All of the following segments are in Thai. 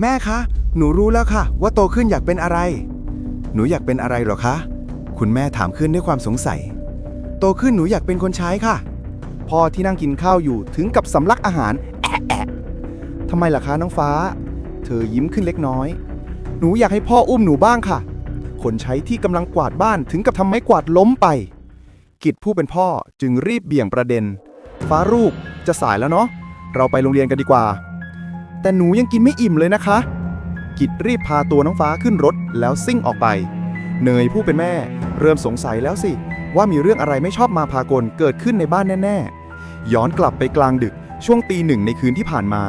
แม่คะ หนูรู้แล้วค่ะ ว่าโตขึ้นอยากเป็นอะไร หนูอยากเป็นอะไรหรอคะ คุณแม่ถามขึ้นด้วยความสงสัย โตขึ้นหนูอยากเป็นคนใช้ค่ะ พ่อที่นั่งกินข้าวอยู่ถึงกับสำลักอาหารแอะแอะทำไมล่ะคะน้องฟ้า เธอยิ้มขึ้นเล็กน้อย หนูอยากให้พ่ออุ้มหนูบ้างค่ะ คนใช้ที่กำลังกวาดบ้านถึงกับทำไม้กวาดล้มไป กิจผู้เป็นพ่อจึงรีบเบี่ยงประเด็น ฟ้ารูปจะสายแล้วเนาะ เราไปโรงเรียนกันดีกว่า แต่หนูยังกินไม่อิ่มเลยนะคะ กิจรีบพาตัวน้องฟ้าขึ้นรถแล้วซิ่งออกไป เนยผู้เป็นแม่ เริ่มสงสัยแล้วสิ ว่ามีเรื่องอะไรไม่ชอบมาพากลเกิดขึ้นในบ้านแน่ ๆ ย้อนกลับไปกลางดึกช่วงตีหนึ่งในคืนที่ผ่านมา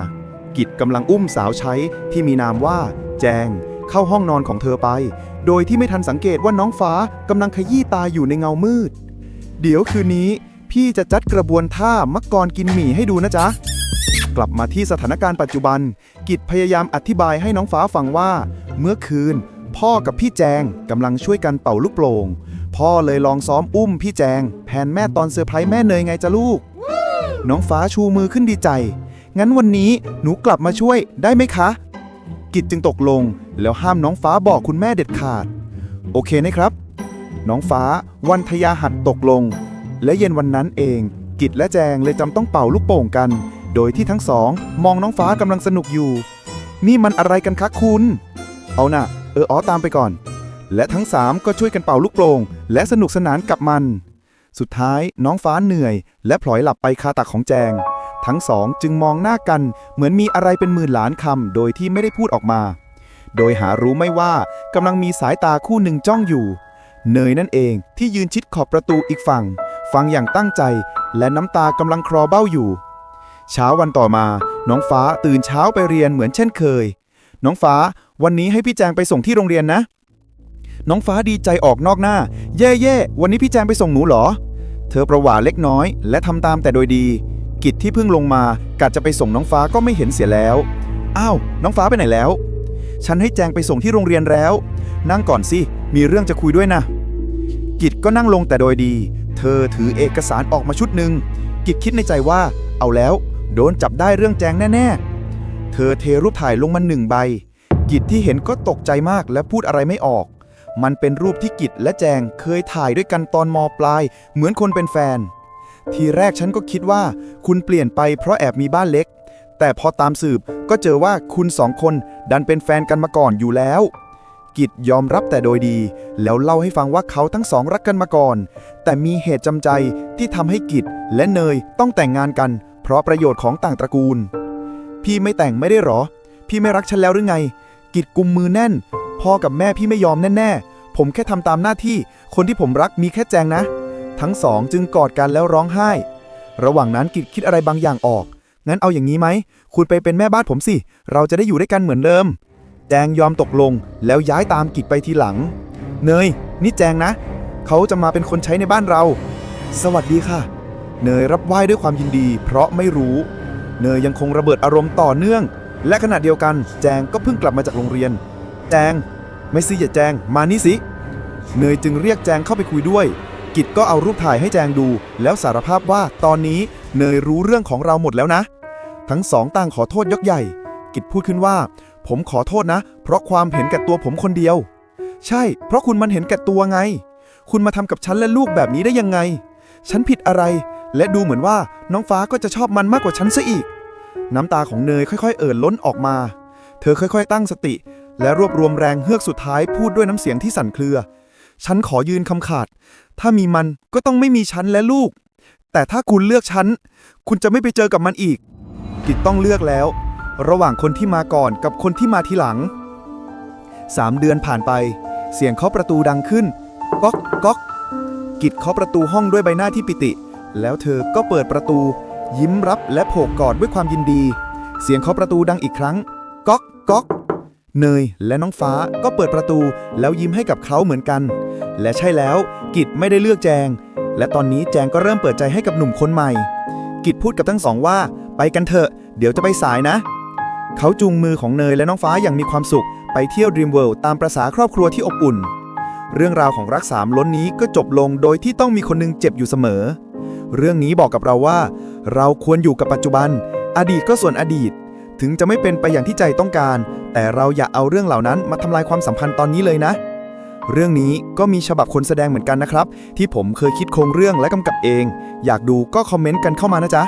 กิจกำลังอุ้มสาวใช้ที่มีนามว่า แจง เข้าห้องนอนของเธอไป โดยที่ไม่ทันสังเกตว่าน้องฟ้ากำลังขยี้ตาอยู่ในเงามืด เดี๋ยวคืนนี้พี่จะจัดกระบวนท่ามักกรกินหมี่ให้ดูนะจ๊ะ กลับมาที่สถานการณ์ปัจจุบัน กิจพยายามอธิบายให้น้องฟ้าฟังว่า เมื่อคืน พ่อกับพี่แจงกำลังช่วยกันเป่าลูกโป่งพ่อเลยลองซ้อมอุ้มพี่แจงแผนแม่ตอนเซอร์ไพรส์แม่เนยไงจ้ะลูก น้องฟ้าชูมือขึ้นดีใจ งั้นวันนี้หนูกลับมาช่วยได้ไหมคะ กิจจึงตกลง แล้วห้ามน้องฟ้าบอกคุณแม่เด็ดขาด โอเคนะครับ น้องฟ้าวันทยาหัดตกลง และเย็นวันนั้นเอง กิจและแจงเลยจำต้องเป่าลูกโป่งกัน โดยที่ทั้งสองมองน้องฟ้ากำลังสนุกอยู่ นี่มันอะไรกันคะคุณ เอาน่ะ เอออ๋อตามไปก่อน และทั้งสามก็ช่วยกันเป่าลูกโป่งและสนุกสนานกับมัน สุดท้ายน้องฟ้าเหนื่อย และพลอยหลับไปคาตักของแจง ทั้งสองจึงมองหน้ากันเหมือนมีอะไรเป็นหมื่นล้านคำโดยที่ไม่ได้พูดออกมา โดยหารู้ไม่ว่ากำลังมีสายตาคู่หนึ่งจ้องอยู่เนยนั่นเองที่ยืนชิดขอบประตูอีกฝั่ง ฟังอย่างตั้งใจ และน้ำตากำลังคลอเบ้าอยู่ เช้าวันต่อมา น้องฟ้าตื่นเช้าไปเรียนเหมือนเช่นเคย น้องฟ้าวันนี้ให้พี่แจงไปส่งที่โรงเรียนนะ น้องฟ้าดีใจออกนอกหน้า เย่เย่วันนี้พี่แจงไปส่งหนูเหรอ เธอประหว่าเล็กน้อย และทำตามแต่โดยดี กิจที่เพิ่งลงมากะจะไปส่งน้องฟ้าก็ไม่เห็นเสียแล้วอ้าวน้องฟ้าไปไหนแล้ว ฉันให้แจงไปส่งที่โรงเรียนแล้ว นั่งก่อนสิมีเรื่องจะคุยด้วยนะกิจก็นั่งลงแต่โดยดี เธอถือเอกสารออกมาชุดหนึ่งกิจคิดในใจว่า เอาแล้ว โดนจับได้เรื่องแจงแน่ ๆ เธอเทรูปถ่ายลงมาหนึ่งใบ กิจที่เห็นก็ตกใจมากและพูดอะไรไม่ออก มันเป็นรูปที่กิจและแจงเคยถ่ายด้วยกันตอนมปลาย เหมือนคนเป็นแฟน ทีแรกฉันก็คิดว่าคุณเปลี่ยนไปเพราะแอบมีบ้านเล็ก แต่พอตามสืบก็เจอว่าคุณสองคนดันเป็นแฟนกันมาก่อนอยู่แล้วกิจยอมรับแต่โดยดี แล้วเล่าให้ฟังว่าเขาทั้งสองรักกันมาก่อน แต่มีเหตุจำใจที่ทำให้กิจและเนยต้องแต่งงานกัน เพราะประโยชน์ของต่างตระกูล พี่ไม่แต่งไม่ได้หรอ พี่ไม่รักฉันแล้วหรือไง กิจกุมมือแน่น พ่อกับแม่พี่ไม่ยอมแน่ๆ ผมแค่ทำตามหน้าที่ คนที่ผมรักมีแค่แจงนะ ทั้งสองจึงกอดกันแล้วร้องไห้ ระหว่างนั้นกิจคิดอะไรบางอย่างออก งั้นเอาอย่างนี้ไหม คุณไปเป็นแม่บ้านผมสิ เราจะได้อยู่ด้วยกันเหมือนเดิม แจงยอมตกลง แล้วย้ายตามกิจไปทีหลัง เนย นี่แจงนะ เขาจะมาเป็นคนใช้ในบ้านเรา สวัสดีค่ะ เนยรับไหว้ด้วยความยินดี เพราะไม่รู้ เนยยังคงระเบิดอารมณ์ต่อเนื่อง และขณะเดียวกันแจงก็เพิ่งกลับมาจากโรงเรียน แจงไม่สิอย่าแจงมานี่สิ เนยจึงเรียกแจงเข้าไปคุยด้วย กิจก็เอารูปถ่ายให้แจงดู แล้วสารภาพว่าตอนนี้เนยรู้เรื่องของเราหมดแล้วนะ ทั้งสองต่างขอโทษยกใหญ่ กิจพูดขึ้นว่า ผมขอโทษนะ เพราะความเห็นแก่ตัวผมคนเดียว ใช่ เพราะคุณมันเห็นแก่ตัวไง คุณมาทำกับฉันและลูกแบบนี้ได้ยังไง ฉันผิดอะไร และดูเหมือนว่าน้องฟ้าก็จะชอบมันมากกว่าฉันซะอีก น้ำตาของเนยค่อย ๆ เอ่อล้นออกมา เธอค่อย ๆ ตั้งสติ และรวบรวมแรงเฮือกสุดท้ายพูดด้วยน้ำเสียงที่สั่นเครือ ฉันขอยืนคำขาด ถ้ามีมันก็ต้องไม่มีฉันและลูก แต่ถ้าคุณเลือกฉัน คุณจะไม่ไปเจอกับมันอีก กิจต้องเลือกแล้ว ระหว่างคนที่มาก่อนกับคนที่มาทีหลังสามเดือนผ่านไป เสียงเคาะประตูดังขึ้น ก๊อกก๊อก กิจเคาะประตูห้องด้วยใบหน้าที่ปิติ แล้วเธอก็เปิดประตู ยิ้มรับและโผกกอดด้วยความยินดี เสียงเคาะประตูดังอีกครั้ง ก๊อกก๊อกเนยและน้องฟ้าก็เปิดประตูแล้วยิ้มให้กับเขาเหมือนกัน และใช่แล้วกิจไม่ได้เลือกแจง และตอนนี้แจงก็เริ่มเปิดใจให้กับหนุ่มคนใหม่ กิจพูดกับทั้งสองว่า ไปกันเถอะ เดี๋ยวจะไปสายนะ เขาจูงมือของเนยและน้องฟ้าอย่างมีความสุข ไปเที่ยว Dream World ตามประษาครอบครัวที่อบอุ่น เรื่องราวของรักสามล้นนี้ก็จบลงโดยที่ต้องมีคนหนึงเจ็บอยู่เสมอ เรื่องนี้บอกกับเราว่า เราควรอยู่กับปัจจุบัน อดีตก็ส่วนอดีต ถึงจะไม่เป็นไปอย่างที่ใจต้องการ แต่เราอย่าเอาเรื่องเหล่านั้นมาทำลายความสัมพันธ์ตอนนี้เลยนะ เรื่องนี้ก็มีฉบับคนแสดงเหมือนกันนะครับ ที่ผมเคยคิดโครงเรื่องและกำกับเอง อยากดูก็คอมเมนต์กันเข้ามานะจ๊ะ